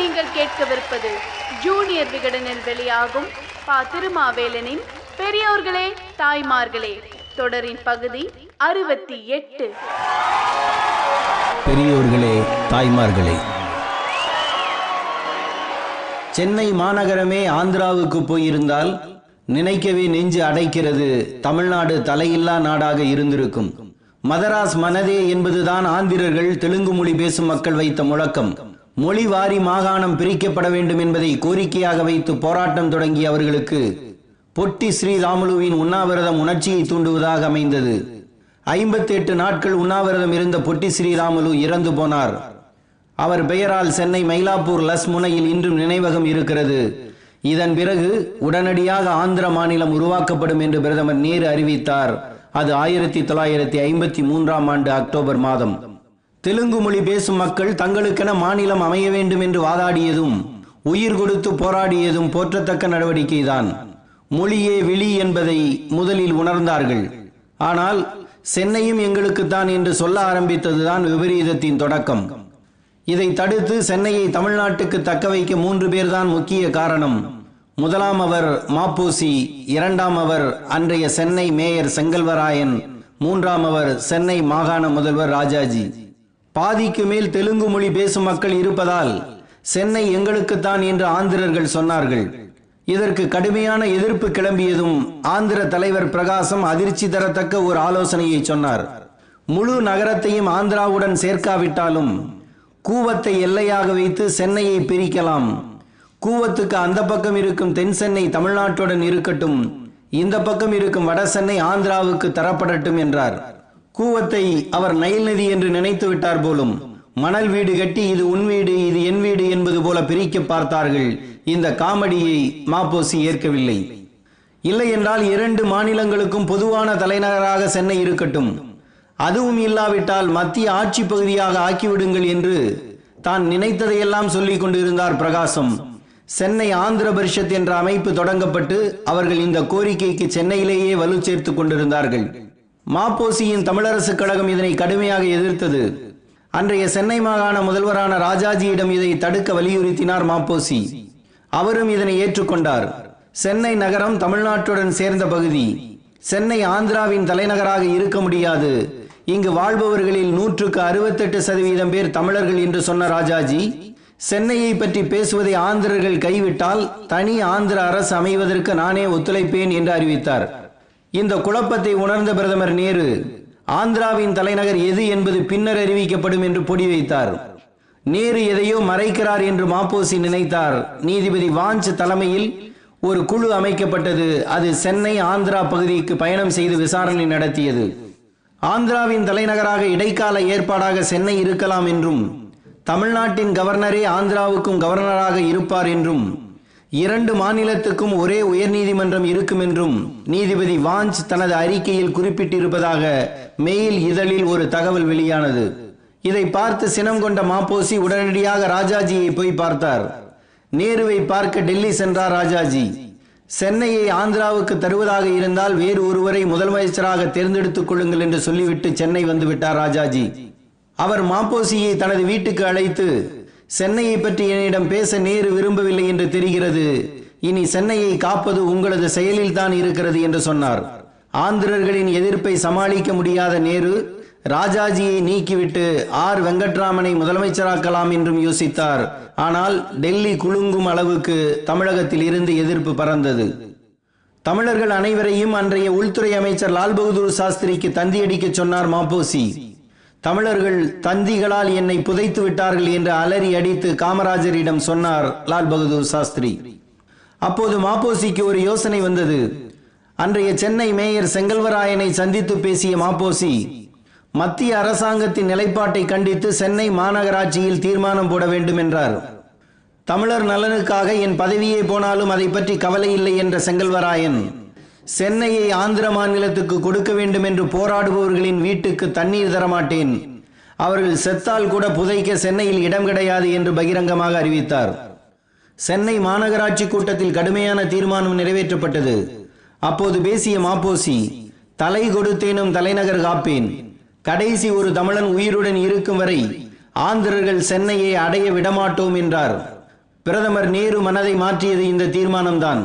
நீங்கள் கேட்கவிருப்பது ஜூனியர் விகடனில் வெளியாகும் பா திருமாவேலனின் பெரியோர்களே தாய்மார்களே தொடரின் பகுதி அறுபத்தி எட்டு. பெரியோர்களே தாய்மார்களே சென்னை மாநகரமே ஆந்திராவுக்கு போயிருந்தால் நினைக்கவே நெஞ்சு அடைக்கிறது. தமிழ்நாடு தலையில்லா நாடாக இருந்திருக்கும். மதராஸ் மனதே என்பதுதான் ஆந்திரர்கள் தெலுங்கு மொழி பேசும் மக்கள் வைத்த முழக்கம். மொழி வாரி மாகாணம் பிரிக்கப்பட வேண்டும் என்பதை கோரிக்கையாக வைத்து போராட்டம் தொடங்கிய அவர்களுக்கு பொட்டி ஸ்ரீராமுலுவின் உண்ணாவிரதம் உணர்ச்சியை தூண்டுவதாக அமைந்தது. ஐம்பத்தி எட்டு நாட்கள் உண்ணாவிரதம் இருந்த பொட்டி ஸ்ரீராமுலு இறந்து போனார். அவர் பெயரால் சென்னை மயிலாப்பூர் லஸ் முனையில் இன்றும் நினைவகம் இருக்கிறது. இதன் பிறகு உடனடியாக ஆந்திர மாநிலம் உருவாக்கப்படும் என்று பிரதமர் நேரு அறிவித்தார். அது ஆயிரத்தி தொள்ளாயிரத்தி ஐம்பத்தி மூன்றாம் ஆண்டு அக்டோபர் மாதம். தெலுங்கு மொழி பேசும் மக்கள் தங்களுக்கென மாநிலம் அமைய வேண்டும் என்று வாதாடியதும் உயிர் கொடுத்து போராடியதும் போற்றத்தக்க நடவடிக்கைதான். மொழியே விழி என்பதை முதலில் உணர்ந்தார்கள். ஆனால் சென்னையும் எங்களுக்குத்தான் என்று சொல்ல ஆரம்பித்ததுதான் விபரீதத்தின் தொடக்கம். இதை தடுத்து சென்னையை தமிழ்நாட்டுக்கு தக்க வைக்க மூன்று பேர்தான் முக்கிய காரணம். முதலாம் அவர் மாப்பூசி இரண்டாம் அவர் அன்றைய சென்னை மேயர் செங்கல்வராயன் மூன்றாம் அவர் சென்னை மாகாண முதல்வர் ராஜாஜி. பாதிக்கு மேல் தெலுங்கு மொழி பேசும் மக்கள் இருப்பதால் சென்னை எங்களுக்குத்தான் என்று ஆந்திரர்கள் சொன்னார்கள். இதற்கு கடுமையான எதிர்ப்பு கிளம்பியதும் ஆந்திர தலைவர் பிரகாசம் அதிர்ச்சி தரத்தக்க ஒரு ஆலோசனையை சொன்னார். முழு நகரத்தையும் ஆந்திராவுடன் சேர்க்காவிட்டாலும் கூவத்தை எல்லையாக வைத்து சென்னையை பிரிக்கலாம். கூவத்துக்கு அந்த பக்கம் இருக்கும் தென் சென்னை தமிழ்நாட்டுடன் இருக்கட்டும் இந்த பக்கம் இருக்கும் வட சென்னை ஆந்திராவுக்கு தரப்படட்டும் என்றார். கூவத்தை அவர் நைல் நதி என்று நினைத்து விட்டார் போலும். மணல் வீடு கட்டி இது உன் வீடு இது என் வீடு என்பது போல பிரிக்க பார்த்தார்கள். இந்த காமெடியை மாப்போசி ஏற்கவில்லை. இல்லை என்றால் இரண்டு மாநிலங்களுக்கும் பொதுவான தலைநகராக சென்னை இருக்கட்டும். அதுவும் இல்லாவிட்டால் மத்திய ஆட்சி பகுதியாக ஆக்கிவிடுங்கள் என்று தான் நினைத்ததையெல்லாம் சொல்லிக் கொண்டிருந்தார் பிரகாசம். சென்னை ஆந்திர பரிஷத் என்ற அமைப்பு தொடங்கப்பட்டு அவர்கள் இந்த கோரிக்கைக்கு சென்னையிலேயே வலு சேர்த்துக் கொண்டிருந்தார்கள். மாப்போசியின் தமிழரசு கழகம் இதனை கடுமையாக எதிர்த்தது. அன்றைய சென்னை மாகாண முதல்வரான ராஜாஜியிடம் இதை தடுக்க வலியுறுத்தினார் மாப்போசி. அவரும் இதனை ஏற்றுக்கொண்டார். சென்னை நகரம் தமிழ்நாட்டுடன் சேர்ந்த பகுதி. சென்னை ஆந்திராவின் தலைநகராக இருக்க முடியாது. இங்கு வாழ்பவர்களில் நூற்றுக்கு அறுபத்தெட்டு சதவீதம் பேர் தமிழர்கள் என்று சொன்ன ராஜாஜி சென்னையை பற்றி பேசுவதை ஆந்திரர்கள் கைவிட்டால் தனி ஆந்திர அரசு அமைவதற்கு நானே ஒத்துழைப்பேன் என்று அறிவித்தார். இந்த குழப்பத்தை உணர்ந்த பிரதமர் நேரு ஆந்திராவின் தலைநகர் எது என்பது பின்னர் அறிவிக்கப்படும் என்று பொடி வைத்தார். நேரு எதையோ மறைக்கிறார் என்று மாப்போசி நினைத்தார். நீதிபதி வாஞ்ச் தலைமையில் ஒரு குழு அமைக்கப்பட்டது. அது சென்னை ஆந்திரா பகுதிக்கு பயணம் செய்து விசாரணை நடத்தியது. ஆந்திராவின் தலைநகராக இடைக்கால ஏற்பாடாக சென்னை இருக்கலாம் என்றும் தமிழ்நாட்டின் கவர்னரே ஆந்திராவுக்கும் கவர்னராக இருப்பார் என்றும் இரண்டு மாநிலத்துக்கும் ஒரே உயர்நீதிமன்றம் இருக்கும் என்றும் நீதிபதி வாஞ்ச் தனது அறிக்கையில் குறிப்பிட்டிருப்பதாக மெயில் இதழில் ஒரு தகவல் வெளியானது. இதை பார்த்து சினம் கொண்ட மாப்போசி உடனடியாக ராஜாஜியை போய் பார்த்தார். நேருவை பார்க்க டெல்லி சென்றார் ராஜாஜி. சென்னையை ஆந்திராவுக்கு தருவதாக இருந்தால் வேறு ஒருவரை முதலமைச்சராக தேர்ந்தெடுத்துக் கொள்ளுங்கள் என்று சொல்லிவிட்டு சென்னை வந்துவிட்டார் ராஜாஜி. அவர் மாப்போசியை தனது வீட்டுக்கு அழைத்து சென்னையை பற்றி என்னிடம் பேச நேரு விரும்பவில்லை என்று தெரிகிறது. இனி சென்னையை காப்பது உங்களது செயலில் தான் இருக்கிறது என்று சொன்னார். ஆந்திரர்களின் எதிர்ப்பை சமாளிக்க முடியாத நேரு ராஜாஜியை நீக்கிவிட்டு ஆர். வெங்கட்ராமனை முதலமைச்சராக்கலாம் என்றும் யோசித்தார். ஆனால் டெல்லி குலுங்கும் அளவுக்கு தமிழகத்தில் இருந்து எதிர்ப்பு பறந்தது. தமிழர்கள் அனைவரையும் அன்றைய உள்துறை அமைச்சர் லால் பகதூர் சாஸ்திரிக்கு தந்தியடிக்க சொன்னார் மாப்போசி. தமிழர்கள் தந்திகளால் என்னை புதைத்து விட்டார்கள் என்று அலறி அடித்து காமராஜரிடம் சொன்னார் லால் பகதூர் சாஸ்திரி. அப்போது மாப்போசிக்கு ஒரு யோசனை வந்தது. அன்றைய சென்னை மேயர் செங்கல்வராயனை சந்தித்து பேசிய மாப்போசி மத்திய அரசாங்கத்தின் நிலைப்பாட்டை கண்டித்து சென்னை மாநகராட்சியில் தீர்மானம் போட வேண்டும் என்றார். தமிழர் நலனுக்காக என் பதவியே போனாலும் அதை பற்றி கவலை இல்லை என்ற செங்கல்வராயன் சென்னையை ஆந்திர மாநிலத்துக்கு கொடுக்க வேண்டும் என்று போராடுபவர்களின் வீட்டுக்கு தண்ணீர் தரமாட்டேன். அவர்கள் செத்தால் கூட புதைக்க சென்னையில் இடம் கிடையாது என்று பகிரங்கமாக அறிவித்தார். சென்னை மாநகராட்சி கூட்டத்தில் கடுமையான தீர்மானம் நிறைவேற்றப்பட்டது. அப்போது பேசிய மாப்போசி தலை கொடுத்தேனும் தலைநகர் காப்பேன். கடைசி ஒரு தமிழன் உயிருடன் இருக்கும் வரை ஆந்திரர்கள் சென்னையை அடைய விடமாட்டோம் என்றார். பிரதமர் நேரு மனதை மாற்றியது இந்த தீர்மானம்தான்.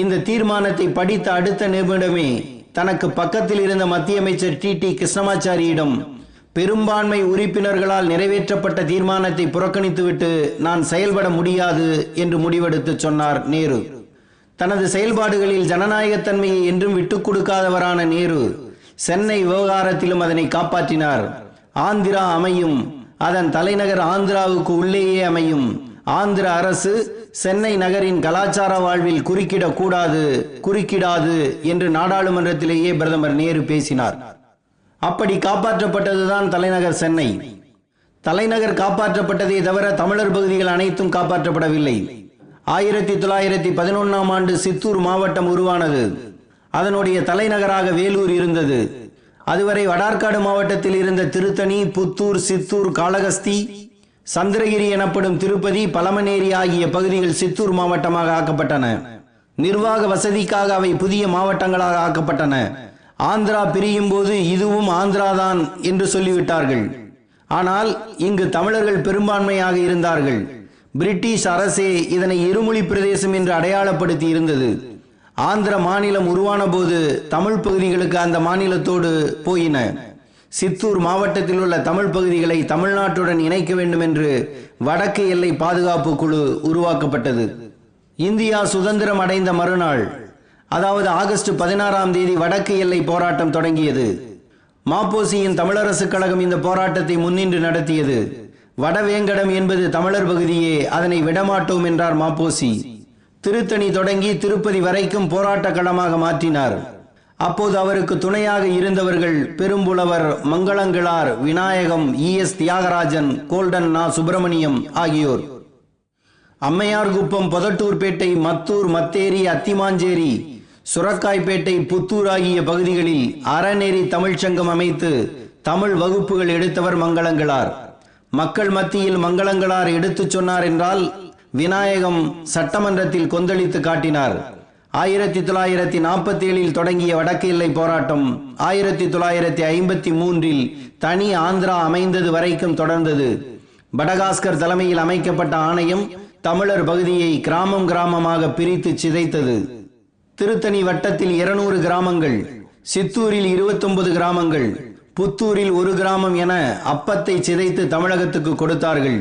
இந்த தீர்மானத்தை படித்த அடுத்த நிமிடமே தனக்கு பக்கத்தில் இருந்த மத்திய அமைச்சர் டி டி கிருஷ்ணமாச்சாரியிடம் பெரும்பான்மை உறுப்பினர்களால் நிறைவேற்றப்பட்ட தீர்மானத்தை புறக்கணித்துவிட்டு நான் செயல்பட முடியாது என்று முடிவெடுத்து சொன்னார் நேரு. தனது செயல்பாடுகளில் ஜனநாயகத்தன்மையை என்றும் விட்டுக் கொடுக்காதவரான நேரு சென்னை விவகாரத்திலும் அதனை காப்பாற்றினார். ஆந்திரா அமையும் அதன் தலைநகர் ஆந்திராவுக்கு உள்ளேயே அமையும். ஆந்திர அரசு சென்னை நகரின் கலாச்சார வாழ்வில் குறுக்கிடக்கூடாது குறுக்கிடாது என்று நாடாளுமன்றத்திலேயே பிரதமர் நேரு பேசினார். அப்படி காப்பாற்றப்பட்டதுதான் தலைநகர் சென்னை. தலைநகர் காப்பாற்றப்பட்டதே தவிர தமிழர் பகுதிகள் அனைத்தும் காப்பாற்றப்படவில்லை. ஆயிரத்தி தொள்ளாயிரத்தி பதினொன்னாம் ஆண்டு சித்தூர் மாவட்டம் உருவானது. அதனுடைய தலைநகராக வேலூர் இருந்தது. அதுவரை வடார்காடு மாவட்டத்தில் இருந்த திருத்தணி புத்தூர் சித்தூர் காளகஸ்தி சந்திரகிரி எனப்படும் திருப்பதி பழமநேரி ஆகிய பகுதிகள் சித்தூர் மாவட்டமாக ஆக்கப்பட்டன. நிர்வாக வசதிக்காக அவை புதிய மாவட்டங்களாக ஆக்கப்பட்டன. ஆந்திரா பிரியும் போது இதுவும் ஆந்திராதான் என்று சொல்லிவிட்டார்கள். ஆனால் இங்கு தமிழர்கள் பெரும்பான்மையாக இருந்தார்கள். பிரிட்டிஷ் அரசே இதனை இருமொழி பிரதேசம் என்று அடையாளப்படுத்தி இருந்தது. ஆந்திர மாநிலம் உருவான போது தமிழ் பகுதிகளுக்கு அந்த மாநிலத்தோடு போயின. சித்தூர் மாவட்டத்தில் உள்ள தமிழ் பகுதிகளை தமிழ்நாட்டுடன் இணைக்க வேண்டும் என்று வடக்கு எல்லை பாதுகாப்பு குழு உருவாக்கப்பட்டது. இந்தியா சுதந்திரம் அடைந்த மறுநாள் அதாவது ஆகஸ்ட் பதினாறாம் தேதி வடக்கு எல்லை போராட்டம் தொடங்கியது. மாப்போசியின் தமிழரசுக் கழகம் இந்த போராட்டத்தை முன்னின்று நடத்தியது. வடவேங்கடம் என்பது தமிழர் பகுதியே அதனை விடமாட்டோம் என்றார் மாப்போசி. திருத்தணி தொடங்கி திருப்பதி வரைக்கும் போராட்ட களமாக மாற்றினார். அப்போது அவருக்கு துணையாக இருந்தவர்கள் பெரும்புலவர் Mangalankizhar Vinayagam E. S. Thiagarajan golden நா. சுப்பிரமணியம் ஆகியோர். அம்மையார்குப்பம் பொதட்டூர்பேட்டை மத்தூர் மத்தேரி அத்திமாஞ்சேரி சுரக்காய்பேட்டை புத்தூர் ஆகிய பகுதிகளில் அறநெறி தமிழ்ச்சங்கம் அமைத்து தமிழ் வகுப்புகள் எடுத்தவர் மங்களங்களார். மக்கள் மத்தியில் மங்களங்களார் எடுத்துச் சொன்னார் என்றால் விநாயகம் சட்டமன்றத்தில் கொந்தளித்து காட்டினார். ஆயிரத்தி தொள்ளாயிரத்தி நாற்பத்தி ஏழில் தொடங்கிய வடக்கு எல்லை போராட்டம் ஆயிரத்தி தொள்ளாயிரத்தி ஐம்பத்தி மூன்றில் தனி ஆந்திரா அமைந்தது வரைக்கும் தொடர்ந்தது. படகாஸ்கர் தலைமையில் அமைக்கப்பட்ட ஆணையம் தமிழர் பகுதியை கிராமம் கிராமமாக பிரித்து சிதைத்தது. திருத்தணி வட்டத்தில் இருநூறு கிராமங்கள் சித்தூரில் 29 கிராமங்கள் புத்தூரில் ஒரு கிராமம் என அப்பத்தை சிதைத்து தமிழகத்துக்கு கொடுத்தார்கள்.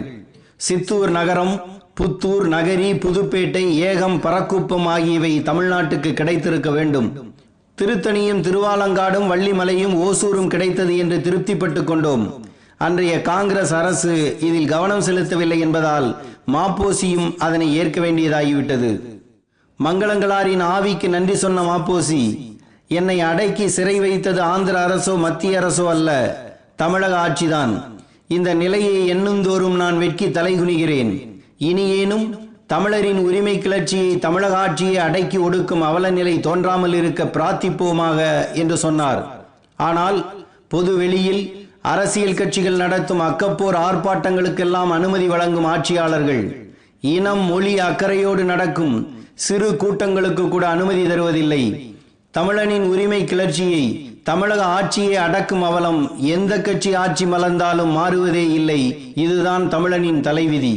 சித்தூர் நகரம் புத்தூர் நகரி புதுப்பேட்டை ஏகம் பரக்குப்பம் ஆகியவை தமிழ்நாட்டுக்கு கிடைத்திருக்க வேண்டும். திருத்தணியும் திருவாலங்காடும் வள்ளிமலையும் ஓசூரும் கிடைத்தது என்று திருப்திப்பட்டுக் கொண்டோம். அன்றைய காங்கிரஸ் அரசு இதில் கவனம் செலுத்தவில்லை என்பதால் மாப்போசியும் அதனை ஏற்க வேண்டியதாகிவிட்டது. மங்களங்களாரின் ஆவிக்கு நன்றி சொன்ன மாப்போசி என்னை அடக்கி சிறை வைத்தது ஆந்திர அரசோ மத்திய அரசோ அல்ல தமிழக ஆட்சிதான். இந்த நிலையை எண்ணுந்தோறும் நான் வெட்கி தலைகுனிகிறேன். இனியேனும் தமிழரின் உரிமை கிளர்ச்சியை தமிழக ஆட்சியை அடக்கி ஒடுக்கும் அவல நிலை தோன்றாமல் இருக்க பிரார்த்திப்போமாக என்று சொன்னார். ஆனால் பொது வெளியில் அரசியல் கட்சிகள் நடத்தும் அக்கப்போர் ஆர்ப்பாட்டங்களுக்கெல்லாம் அனுமதி வழங்கும் ஆட்சியாளர்கள் இனம் மொழி அக்கறையோடு நடக்கும் சிறு கூட்டங்களுக்கு கூட அனுமதி தருவதில்லை. தமிழனின் உரிமை கிளர்ச்சியை தமிழக ஆட்சியை அடக்கும் அவலம் எந்த கட்சி ஆட்சி மலர்ந்தாலும் மாறுவதே இல்லை. இதுதான் தமிழனின் தலைவிதி.